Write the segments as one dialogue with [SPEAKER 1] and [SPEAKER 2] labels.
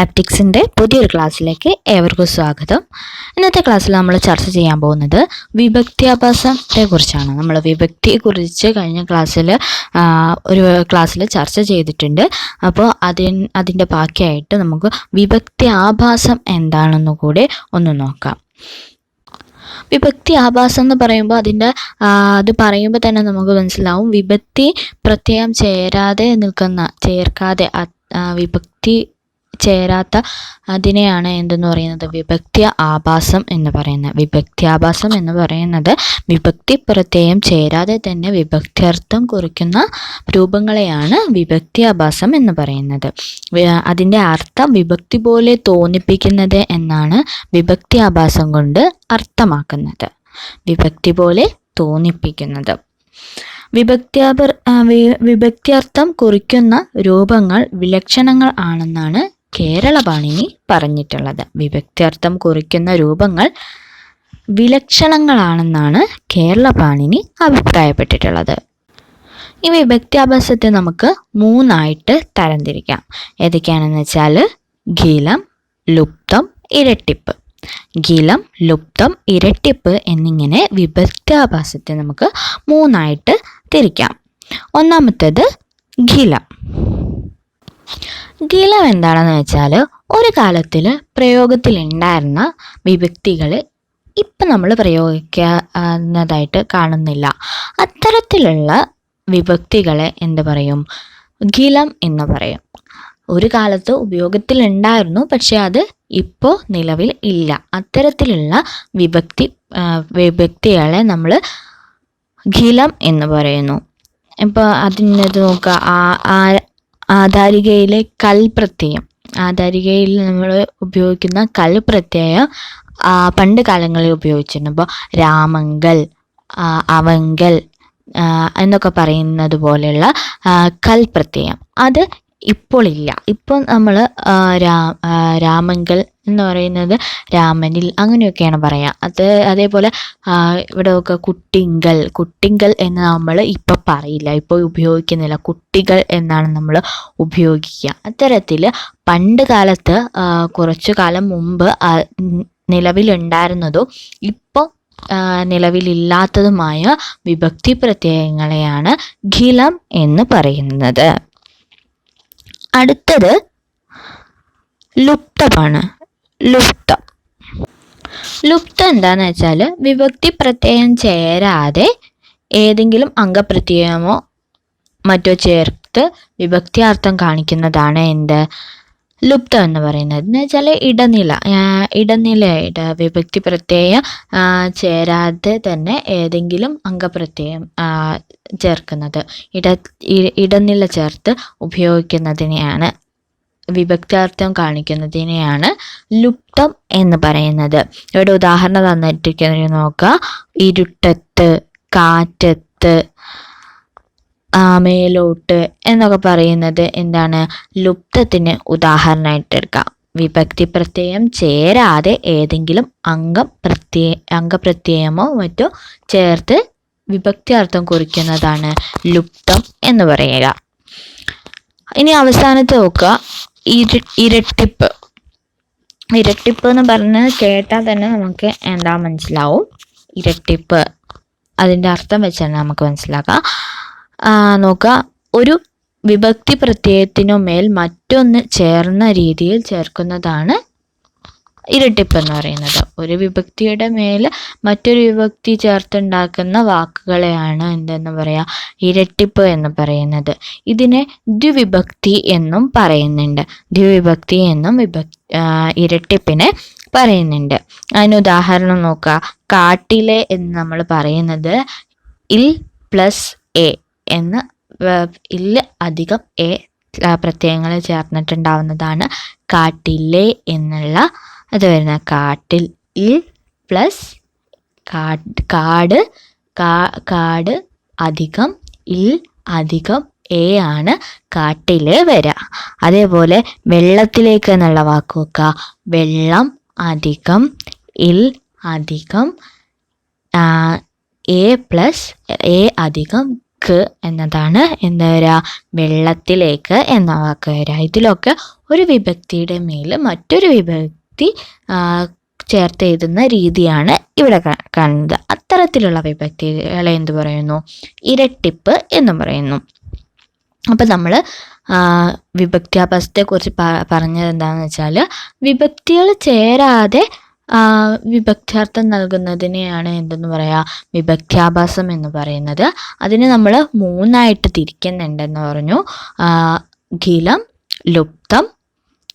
[SPEAKER 1] ആപ്റ്റിക്സിന്റെ പുതിയൊരു ക്ലാസ്സിലേക്ക് ഏവർക്കും സ്വാഗതം. ഇന്നത്തെ ക്ലാസ്സിൽ നമ്മൾ ചർച്ച ചെയ്യാൻ പോകുന്നത് വിഭക്തിയാഭാസത്തെ കുറിച്ചാണ്. നമ്മൾ വിഭക്തിയെക്കുറിച്ച് കഴിഞ്ഞ ക്ലാസ്സിൽ ഒരു ക്ലാസ്സിൽ ചർച്ച ചെയ്തിട്ടുണ്ട്. അപ്പോൾ അതിൻ അതിന്റെ ബാക്കിയായിട്ട് നമുക്ക് വിഭക്തി ആഭാസം എന്താണെന്ന് കൂടി ഒന്ന് നോക്കാം. വിഭക്തി ആഭാസം എന്ന് പറയുമ്പോൾ അതിന്റെ അത് പറയുമ്പോൾ തന്നെ നമുക്ക് മനസ്സിലാവും വിഭക്തി പ്രത്യേകം ചേരാതെ നിൽക്കുന്ന ചേർക്കാതെ വിഭക്തി ചേരാത്ത അതിനെയാണ് എന്തെന്ന് പറയുന്നത്? വിഭക്തി ആഭാസം എന്ന് പറയുന്നത്. വിഭക്തി ആഭാസം എന്ന് പറയുന്നത് വിഭക്തി പ്രത്യയം ചേരാതെ തന്നെ വിഭക്ത്യർത്ഥം കുറിക്കുന്ന രൂപങ്ങളെയാണ് വിഭക്തി ആഭാസം എന്ന് പറയുന്നത്. അതിന്റെ അർത്ഥം വിഭക്തി പോലെ തോന്നിപ്പിക്കുന്നത് എന്നാണ് വിഭക്തി ആഭാസം കൊണ്ട് അർത്ഥമാക്കുന്നത്. വിഭക്തി പോലെ തോന്നിപ്പിക്കുന്നത്. വിഭക്തിയാപർ വിഭക്ത്യർത്ഥം കുറിക്കുന്ന രൂപങ്ങൾ വിലക്ഷണങ്ങൾ ആണെന്നാണ് കേരള പാണിനി പറഞ്ഞിട്ടുള്ളത്. വിഭക്ത്യർത്ഥം കുറിക്കുന്ന രൂപങ്ങൾ വിലക്ഷണങ്ങളാണെന്നാണ് കേരളപാണിനി അഭിപ്രായപ്പെട്ടിട്ടുള്ളത്. ഈ വിഭക്ത്യാഭ്യാസത്തെ നമുക്ക് മൂന്നായിട്ട് തരംതിരിക്കാം. ഏതൊക്കെയാണെന്ന് വെച്ചാൽ ഗീലം ലുപ്തം ഇരട്ടിപ്പ്. ഗീലം ലുപ്തം ഇരട്ടിപ്പ് എന്നിങ്ങനെ വിഭക്ത്യാഭാസത്തെ നമുക്ക് മൂന്നായിട്ട് തിരിക്കാം. ഒന്നാമത്തേത് ഗിലം. ഗിലം എന്താണെന്ന് വെച്ചാൽ ഒരു കാലത്തിൽ പ്രയോഗത്തിലുണ്ടായിരുന്ന വിഭക്തികൾ ഇപ്പം നമ്മൾ പ്രയോഗിക്കുന്നതായിട്ട് കാണുന്നില്ല. അത്തരത്തിലുള്ള വിഭക്തികളെ എന്ത് പറയും? ഗിലം എന്ന് പറയും. ഒരു കാലത്ത് ഉപയോഗത്തിലുണ്ടായിരുന്നു പക്ഷെ അത് ഇപ്പോൾ നിലവിൽ ഇല്ല. അത്തരത്തിലുള്ള വിഭക്തി വിഭക്തികളെ നമ്മൾ ഗിലം എന്ന് പറയുന്നു. ഇപ്പോൾ അതിനത് നോക്കുക. ആ- ആധാരികയിലെ കൽ പ്രത്യയം ആധാരികയിൽ നമ്മൾ ഉപയോഗിക്കുന്ന കൽ പ്രത്യയം പണ്ട് കാലങ്ങളിൽ ഉപയോഗിച്ചിരുന്നു. അപ്പോൾ രാമങ്കൽ അവങ്കൽ എന്നൊക്കെ പറയുന്നത് പോലെയുള്ള കൽ പ്രത്യയം അത് ഇപ്പോൾ ഇല്ല. ഇപ്പോൾ നമ്മൾ രാമങ്കൽ എന്ന് പറയുന്നത് രാമനിൽ അങ്ങനെയൊക്കെയാണ് പറയുക അത് അതേപോലെ ഇവിടെ ഒക്കെ കുട്ടിങ്കൽ കുട്ടിങ്കൽ എന്ന് നമ്മൾ ഇപ്പോൾ പറയില്ല ഇപ്പോൾ ഉപയോഗിക്കുന്നില്ല. കുട്ടികൾ എന്നാണ് നമ്മൾ ഉപയോഗിക്കുക. അത്തരത്തിൽ പണ്ട് കാലത്ത് കുറച്ചു കാലം മുമ്പ് നിലവിലുണ്ടായിരുന്നതും ഇപ്പോൾ നിലവിലില്ലാത്തതുമായ വിഭക്തി പ്രത്യയങ്ങളെയാണ് ഖിലം എന്ന് പറയുന്നത്. അടുത്തത് ലുപ്തമാണ്. ലുപ്തം. ലുപ്ത എന്താന്ന് വെച്ചാൽ വിഭക്തി പ്രത്യയം ചേരാതെ ഏതെങ്കിലും അംഗപ്രത്യയമോ മറ്റോ ചേർത്ത് വിഭക്തിയാർത്ഥം കാണിക്കുന്നതാണ് എന്ത്? ലുപ്തം എന്ന് പറയുന്നത്. എന്ന് വെച്ചാൽ ഇടനില ഇടനിലയുടെ വിഭക്തി പ്രത്യയം ചേരാതെ തന്നെ ഏതെങ്കിലും അംഗപ്രത്യയം ചേർക്കുന്നത്. ഇട ഇടനില ചേർത്ത് ഉപയോഗിക്കുന്നതിനെയാണ് വിഭക്താർത്ഥം കാണിക്കുന്നതിനെയാണ് ലുപ്തം എന്ന് പറയുന്നത്. ഇവിടെ ഉദാഹരണം തന്നിട്ടിരിക്കുന്നത് നോക്കുക ഇരുട്ടത്ത് കാറ്റത്ത് മേലോട്ട് എന്നൊക്കെ പറയുന്നത് എന്താണ്? ലുപ്തത്തിന് ഉദാഹരണമായിട്ട് എടുക്കാം. വിഭക്തി പ്രത്യയം ചേരാതെ ഏതെങ്കിലും അംഗം പ്രത്യയ അംഗപ്രത്യയമോ മറ്റോ ചേർത്ത് വിഭക്തിയർത്ഥം കുറിക്കുന്നതാണ് ലുപ്തം എന്ന് പറയുക. ഇനി അവസാനത്തെ നോക്കുക. ഇരട്ടിപ്പ് ഇരട്ടിപ്പ്. എന്ന് പറഞ്ഞ് കേട്ടാൽ തന്നെ നമുക്ക് എന്താ മനസ്സിലാവും. ഇരട്ടിപ്പ്. അതിന്റെ അർത്ഥം വെച്ചാൽ നമുക്ക് മനസ്സിലാക്കാം നോക്കുക. ഒരു വിഭക്തി പ്രത്യയത്തിനു മേൽ മറ്റൊന്ന് ചേർന്ന രീതിയിൽ ചേർക്കുന്നതാണ് ഇരട്ടിപ്പ് എന്ന് പറയുന്നത്. ഒരു വിഭക്തിയുടെ മേൽ മറ്റൊരു വിഭക്തി ചേർത്തുണ്ടാക്കുന്ന വാക്കുകളെയാണ് എന്തെന്ന് പറയാ? ഇരട്ടിപ്പ് എന്ന് പറയുന്നത്. ഇതിനെ ദ്വിവിഭക്തി എന്നും പറയുന്നുണ്ട്. ദ്വിവിഭക്തി എന്നും വിഭക് ആ, ഇരട്ടിപ്പിനെ പറയുന്നുണ്ട്. അതിന് ഉദാഹരണം നോക്കുക കാട്ടിലെ എന്ന് നമ്മൾ പറയുന്നത് ഇൽ പ്ലസ് എ എന്ന് ഇൽ അധികം എ പ്രത്യയങ്ങൾ ചേർന്നിട്ടുണ്ടാവുന്നതാണ് കാട്ടിലെ എന്നുള്ള അത് വരുന്ന കാട്ടിൽ ഇൽ പ്ലസ് കാട് കാട് കാ- കാട് അധികം ഇൽ അധികം എ ആണ് കാട്ടിൽ വരിക അതേപോലെ വെള്ളത്തിലേക്ക് എന്നുള്ള വാക്ക് നോക്കുക വെള്ളം അധികം ഇൽ അധികം എ പ്ലസ് എ അധികം ക്ക് എന്നതാണ് എന്താ വരിക വെള്ളത്തിലേക്ക് എന്ന വാക്ക് വരിക ഇതിലൊക്കെ ഒരു വിഭക്തിയുടെ മേൽ മറ്റൊരു വിഭക്തി ആ, ചേർത്ത് എഴുതുന്ന രീതിയാണ് ഇവിടെ കാണുന്നത്. അത്തരത്തിലുള്ള വിഭക്തികളെ എന്ത് പറയുന്നു? ഇരട്ടിപ്പ് എന്ന് പറയുന്നു. അപ്പം നമ്മൾ വിഭക്തിയാഭാസത്തെക്കുറിച്ച് പറഞ്ഞത് എന്താണെന്ന് വെച്ചാൽ വിഭക്തികൾ ചേരാതെ വിഭക്ത്യാർത്ഥം നൽകുന്നതിനെയാണ് എന്തെന്ന് പറയുക വിഭക്ത്യാഭാസം എന്ന് പറയുന്നത്. അതിനെ നമ്മൾ മൂന്നായിട്ട് തിരിക്കുന്നുണ്ടെന്ന് പറഞ്ഞു. ഗിലം ലുപ്തം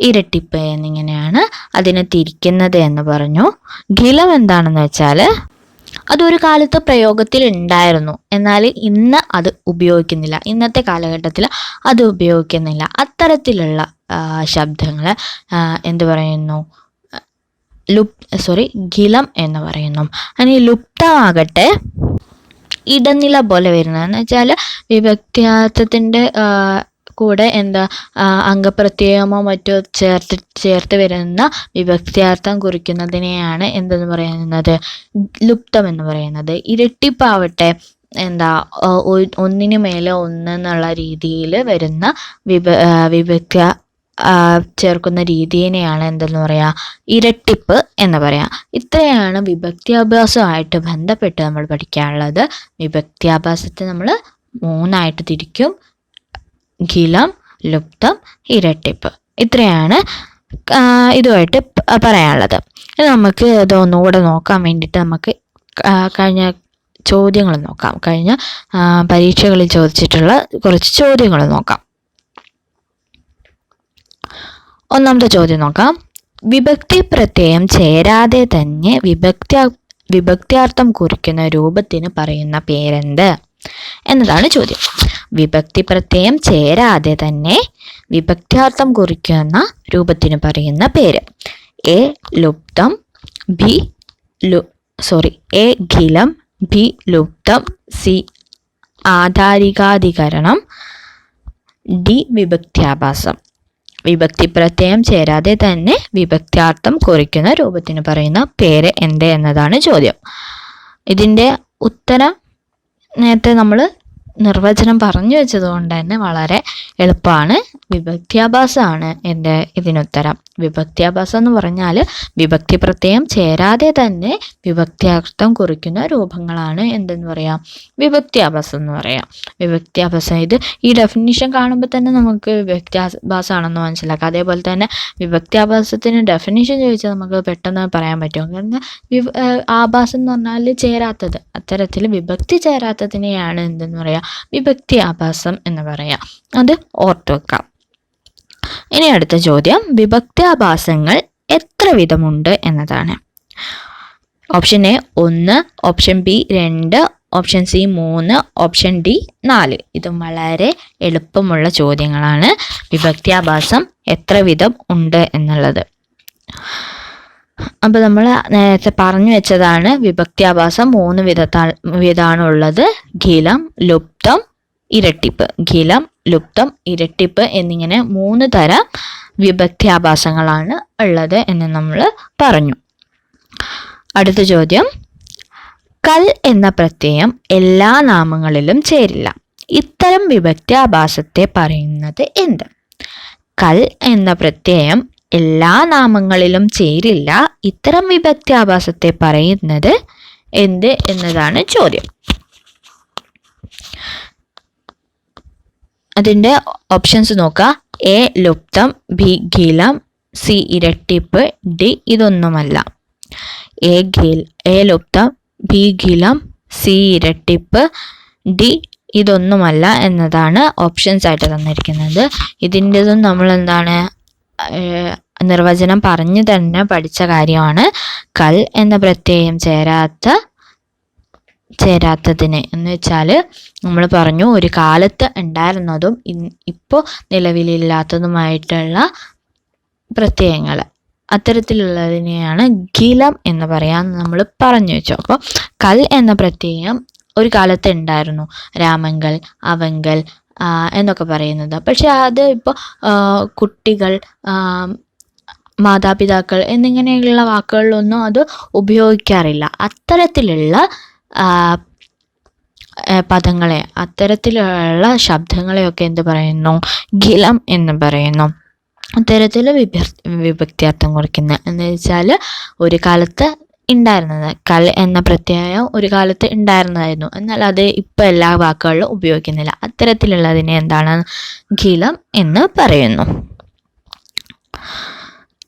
[SPEAKER 1] ഇരട്ടിപ്പ് എന്നിങ്ങനെയാണ് അതിനെ തിരിക്കുന്നത് എന്ന് പറഞ്ഞു. ഗിലം എന്താണെന്ന് വെച്ചാൽ അതൊരു കാലത്ത് പ്രയോഗത്തിൽ ഉണ്ടായിരുന്നു. എന്നാൽ ഇന്ന് അത് ഉപയോഗിക്കുന്നില്ല. ഇന്നത്തെ കാലഘട്ടത്തിൽ അത് ഉപയോഗിക്കുന്നില്ല. അത്തരത്തിലുള്ള ശബ്ദങ്ങൾ എന്തു പറയുന്നു? ലുപ് സോറി ഗിലം എന്ന് പറയുന്നു. ഇനി ലുപ്തമാകട്ടെ ഇടനില പോലെ വരുന്നത് എന്ന് വെച്ചാൽ വിഭക്ത്യാർത്ഥത്തിന്റെ കൂടെ എന്താ അംഗപ്രത്യയമോ മറ്റോ ചേർത്ത് ചേർത്ത് വരുന്ന വിഭക്ത്യാർത്ഥം കുറിക്കുന്നതിനെയാണ് എന്തെന്ന് പറയുന്നത്? ലുപ്തം എന്ന് പറയുന്നത്. ഇരട്ടിപ്പാവട്ടെ എന്താ ഒന്നിന് മേലെ ഒന്ന് എന്നുള്ള രീതിയിൽ വരുന്ന വിഭ വിഭക്തി ചേർക്കുന്ന രീതിയെയാണ് എന്തെന്ന് പറയാ ഇരട്ടിപ്പ് എന്ന് പറയാം. ഇത്രയാണ് വിഭക്തിയാഭ്യാസമായിട്ട് ബന്ധപ്പെട്ട് നമ്മൾ പഠിക്കാനുള്ളത്. വിഭക്തിയാഭ്യാസത്തെ നമ്മൾ മൂന്നായിട്ട് തിരിക്കും. ഗിലം ലുപ്തം ഇരട്ടിപ്പ്. ഇത്രയാണ് ഇതുമായിട്ട് പറയാനുള്ളത്. നമുക്ക് ഇത് ഒന്നുകൂടെ നോക്കാൻ വേണ്ടിയിട്ട് നമുക്ക് കഴിഞ്ഞ ചോദ്യങ്ങൾ നോക്കാം. കഴിഞ്ഞ പരീക്ഷകളിൽ ചോദിച്ചിട്ടുള്ള കുറച്ച് ചോദ്യങ്ങൾ നോക്കാം. ഒന്നാമത്തെ ചോദ്യം നോക്കാം. വിഭക്തി പ്രത്യയം ചേരാതെ തന്നെ വിഭക്തി വിഭക്തിയാർത്ഥം കുറിക്കുന്ന രൂപത്തിന് പറയുന്ന പേരെന്ത്? എന്നതാണ് ചോദ്യം. വിഭക്തി പ്രത്യയം ചേരാതെ തന്നെ വിഭക്ത്യാർത്ഥം കുറിക്കുന്ന രൂപത്തിന് പറയുന്ന പേര്. എ ലുപ്തം ബി ലു സോറി എ ഖിലം ബി ലുപ്തം സി ആധാരികാധികരണം ഡി വിഭക്ത്യാഭാസം. വിഭക്തി പ്രത്യയം ചേരാതെ തന്നെ വിഭക്ത്യാർത്ഥം കുറിക്കുന്ന രൂപത്തിന് പറയുന്ന പേര് എന്ത് എന്നതാണ് ചോദ്യം. ഇതിന്റെ ഉത്തരം നേരത്തെ നമ്മൾ നിർവചനം പറഞ്ഞു വെച്ചത് കൊണ്ട് തന്നെ വളരെ എളുപ്പമാണ്. വിഭക്തിയാഭാസമാണ് എന്റെ ഇതിനുത്തരം. വിഭക്ത്യാഭാസം എന്ന് പറഞ്ഞാൽ വിഭക്തി പ്രത്യയം ചേരാതെ തന്നെ വിഭക്തിയാർത്ഥം കുറിക്കുന്ന രൂപങ്ങളാണ് എന്തെന്ന് പറയാം? വിഭക്തിയാഭാസം എന്ന് പറയാം വിഭക്തിയാഭാസം ഇത് ഈ ഡെഫിനിഷൻ കാണുമ്പോൾ തന്നെ നമുക്ക് വിഭക്തിയാഭാസമാണെന്ന് മനസ്സിലാക്കാം. അതേപോലെ തന്നെ വിഭക്തിയാഭാസത്തിന് ഡെഫിനിഷൻ ചോദിച്ചാൽ നമുക്ക് പെട്ടെന്ന് പറയാൻ പറ്റും. കാരണം ആഭാസം എന്ന് പറഞ്ഞാൽ ചേരാത്തത്. അത്തരത്തിൽ വിഭക്തി ചേരാത്തതിനെയാണ് എന്തെന്ന് പറയാം? വിഭക്തി ആഭാസം എന്ന് പറയാം. അത് ഓർത്തു വെക്കാം ഇനി അടുത്ത ചോദ്യം വിഭക്ത്യാഭാസങ്ങൾ എത്ര വിധമുണ്ട് എന്നതാണ്. ഓപ്ഷൻ എ ഒന്ന് ഓപ്ഷൻ ബി രണ്ട് ഓപ്ഷൻ സി മൂന്ന് ഓപ്ഷൻ ഡി നാല്. ഇതും വളരെ എളുപ്പമുള്ള ചോദ്യങ്ങളാണ്. വിഭക്ത്യാഭാസം എത്ര വിധം ഉണ്ട് എന്നുള്ളത്. അപ്പോൾ നമ്മൾ നേരത്തെ പറഞ്ഞു വെച്ചതാണ് വിഭക്ത്യാഭാസം മൂന്ന് വിധത്താ വിധാണുള്ളത് ഖിലം ലുപ്തം ഇരട്ടിപ്പ് ഖിലം ലുപ്തം ഇരട്ടിപ്പ് എന്നിങ്ങനെ മൂന്ന് തരം വിഭക്ത്യാഭാസങ്ങളാണ് ഉള്ളത് എന്ന് നമ്മൾ പറഞ്ഞു. അടുത്ത ചോദ്യം. കൽ എന്ന പ്രത്യയം എല്ലാ നാമങ്ങളിലും ചേരില്ല. ഇത്തരം വിഭക്ത്യാഭാസത്തെ പറയുന്നത് എന്ത്? കൽ എന്ന പ്രത്യയം എല്ലാ നാമങ്ങളിലും ചേരില്ല. ഇത്തരം വിഭക്ത്യാഭാസത്തെ പറയുന്നത് എന്ത് എന്നതാണ് ചോദ്യം. അതിന്റെ ഓപ്ഷൻസ് നോക്കുക എ ലുപ്തം ബി ഗീലം സി ഇരട്ടിപ്പ് ഡി ഇതൊന്നുമല്ല. എ ഗീൽ എ ലുപ്തം ബി ഗീലം സി ഇരട്ടിപ്പ് ഡി ഇതൊന്നുമല്ല എന്നതാണ് ഓപ്ഷൻസ് ആയിട്ട് തന്നിരിക്കുന്നത്. ഇതിന്റെതും നമ്മൾ എന്താണ് നിർവചനം പറഞ്ഞു തന്നെ പഠിച്ച കാര്യമാണ്. കൽ എന്ന പ്രത്യയം ചേരാത്ത ചേരാത്തതിന്. എന്ന് വെച്ചാൽ നമ്മൾ പറഞ്ഞു ഒരു കാലത്ത് ഉണ്ടായിരുന്നതും ഇപ്പോൾ നിലവിലില്ലാത്തതുമായിട്ടുള്ള പ്രത്യയങ്ങൾ അത്തരത്തിലുള്ളതിനെയാണ് ഗിലം എന്ന് പറയാൻ നമ്മൾ പറഞ്ഞു വെച്ചു. അപ്പോൾ കൽ എന്ന പ്രത്യയം ഒരു കാലത്ത് ഉണ്ടായിരുന്നു. രാമങ്കൽ അവങ്കൽ എന്നൊക്കെ പറയുന്നത്. പക്ഷെ അത് ഇപ്പോൾ കുട്ടികൾ മാതാപിതാക്കൾ എന്നിങ്ങനെയുള്ള വാക്കുകളിലൊന്നും അത് ഉപയോഗിക്കാറില്ല. അത്തരത്തിലുള്ള പദങ്ങളെ. അത്തരത്തിലുള്ള ശബ്ദങ്ങളെയൊക്കെ എന്ത് പറയുന്നു? ഗിലം എന്ന് പറയുന്നു. അത്തരത്തിൽ വിഭ വിഭക്തിയർത്ഥം കുറിക്കുന്ന. എന്ന് വെച്ചാൽ ഒരു കാലത്ത് ഉണ്ടായിരുന്നത് കൽ എന്ന പ്രത്യയം ഒരു കാലത്ത് ഉണ്ടായിരുന്നതായിരുന്നു എന്നാൽ അത് ഇപ്പോൾ എല്ലാ വാക്കുകളിലും ഉപയോഗിക്കുന്നില്ല. അത്തരത്തിലുള്ളതിനെ എന്താണ്? ഗിലം എന്ന് പറയുന്നു.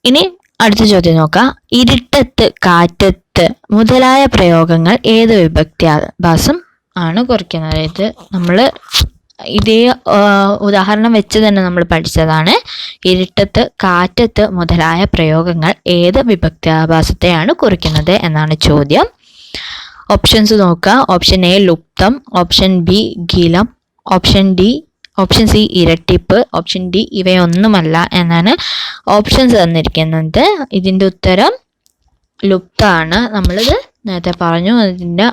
[SPEAKER 1] ഇനി അടുത്ത ചോദ്യം നോക്കാം. ഇരുട്ടത്ത് കാറ്റത്ത് മുതലായ പ്രയോഗങ്ങൾ ഏത് വിഭക്തിയാഭാസം ആണ് കുറിക്കുന്നത് അതായത് നമ്മൾ ഇതേ ഉദാഹരണം വെച്ച് തന്നെ നമ്മൾ പഠിച്ചതാണ്. ഇരുട്ടത്ത് കാറ്റത്ത് മുതലായ പ്രയോഗങ്ങൾ ഏത് വിഭക്തിയാഭാസത്തെയാണ് കുറിക്കുന്നത് എന്നാണ് ചോദ്യം. ഓപ്ഷൻസ് നോക്കുക ഓപ്ഷൻ എ ലുപ്തം. ഓപ്ഷൻ ബി ഗീലം. ഓപ്ഷൻ ഡി ഓപ്ഷൻ സി ഇരട്ടിപ്പ്. ഓപ്ഷൻ ഡി ഇവയൊന്നുമല്ല എന്നാണ് ഓപ്ഷൻസ് തന്നിരിക്കുന്നത്. ഇതിന്റെ ഉത്തരം ലുപ്താണ്. നമ്മളിത് നേരത്തെ പറഞ്ഞു. അതിന്റെ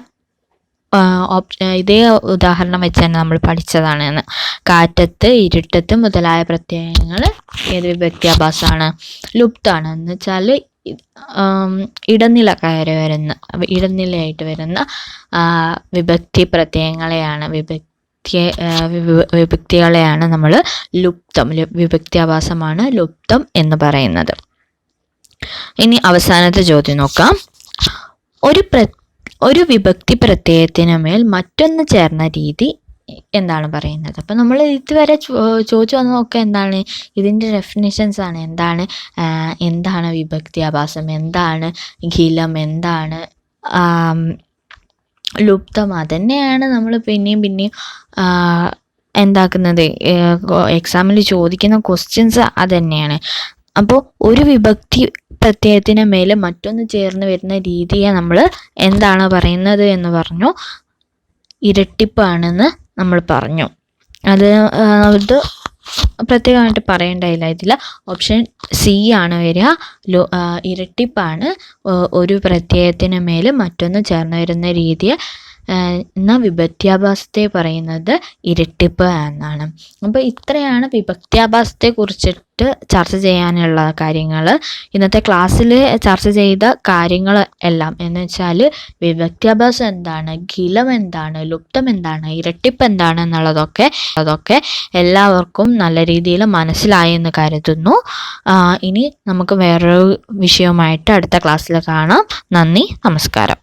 [SPEAKER 1] ഇതേ ഉദാഹരണം വെച്ച് തന്നെ നമ്മൾ പഠിച്ചതാണ് എന്ന് കാറ്റത്ത് ഇരുട്ടത്ത് മുതലായ പ്രത്യയങ്ങൾ ഏത് വിഭക്തിയാഭാസമാണ് ലുപ്താണ്. എന്ന് വെച്ചാൽ ഇടനില കയറി വരുന്ന ഇടനിലയായിട്ട് വരുന്ന വിഭക്തി പ്രത്യയങ്ങളെയാണ് വിഭക്തി വിഭക്തികളെയാണ് നമ്മൾ ലുപ്തം വിഭക്തിയാഭാസമാണ് ലുപ്തം എന്ന് പറയുന്നത്. ഇനി അവസാനത്തെ ചോദ്യം നോക്കാം. ഒരു പ്ര ഒരു വിഭക്തി പ്രത്യയത്തിന് മേൽ മറ്റൊന്ന് ചേർന്ന രീതി എന്താണ് പറയുന്നത്? അപ്പം നമ്മൾ ഇതുവരെ ചോദിച്ചു വന്ന നോക്കുക എന്താണ്? ഇതിന്റെ ഡെഫിനിഷൻസ് ആണ്. എന്താണ് എന്താണ് വിഭക്തി ആഭാസം എന്താണ് ഖിലം? എന്താണ് ലുപ്തം അതന്നെയാണ് നമ്മൾ പിന്നെയും പിന്നെയും എന്താക്കുന്നത് എക്സാമിൽ ചോദിക്കുന്ന ക്വസ്റ്റ്യൻസ് അതന്നെയാണ്. അപ്പോൾ ഒരു വിഭക്തി പ്രത്യയത്തിന് മേലെ മറ്റൊന്ന് ചേർന്ന് വരുന്ന രീതിയെ നമ്മൾ എന്താണ് പറയുന്നത് എന്ന് പറഞ്ഞു. ഇരട്ടിപ്പാണെന്ന് നമ്മൾ പറഞ്ഞു. അത് ഇത് പ്രത്യേകമായിട്ട് പറയേണ്ടതില്ല ഇതിൽ ഓപ്ഷൻ സി ആണ് വരിക. ലോ ഇരട്ടിപ്പാണ്. ഒരു പ്രത്യയത്തിന് മേൽ മറ്റൊന്ന് ചേർന്ന് വരുന്ന രീതിയെ എന്ന വിഭക്ത്യാഭാസത്തെ പറയുന്നത് ഇരട്ടിപ്പ് എന്നാണ്. അപ്പോൾ ഇത്രയാണ് വിഭക്ത്യാഭാസത്തെ കുറിച്ചിട്ട് ചർച്ച ചെയ്യാനുള്ള കാര്യങ്ങൾ ഇന്നത്തെ ക്ലാസ്സിൽ ചർച്ച ചെയ്ത കാര്യങ്ങൾ എല്ലാം എന്ന് വെച്ചാൽ വിഭക്ത്യാഭാസം എന്താണ് ഗിലം എന്താണ് ലുപ്തം എന്താണ് ഇരട്ടിപ്പ് എന്താണ് എന്നുള്ളതൊക്കെ അതൊക്കെ എല്ലാവർക്കും നല്ല രീതിയിൽ മനസ്സിലായി എന്ന് കരുതുന്നു. ഇനി നമുക്ക് വേറൊരു വിഷയവുമായിട്ട് അടുത്ത ക്ലാസ്സിൽ കാണാം. നന്ദി നമസ്കാരം.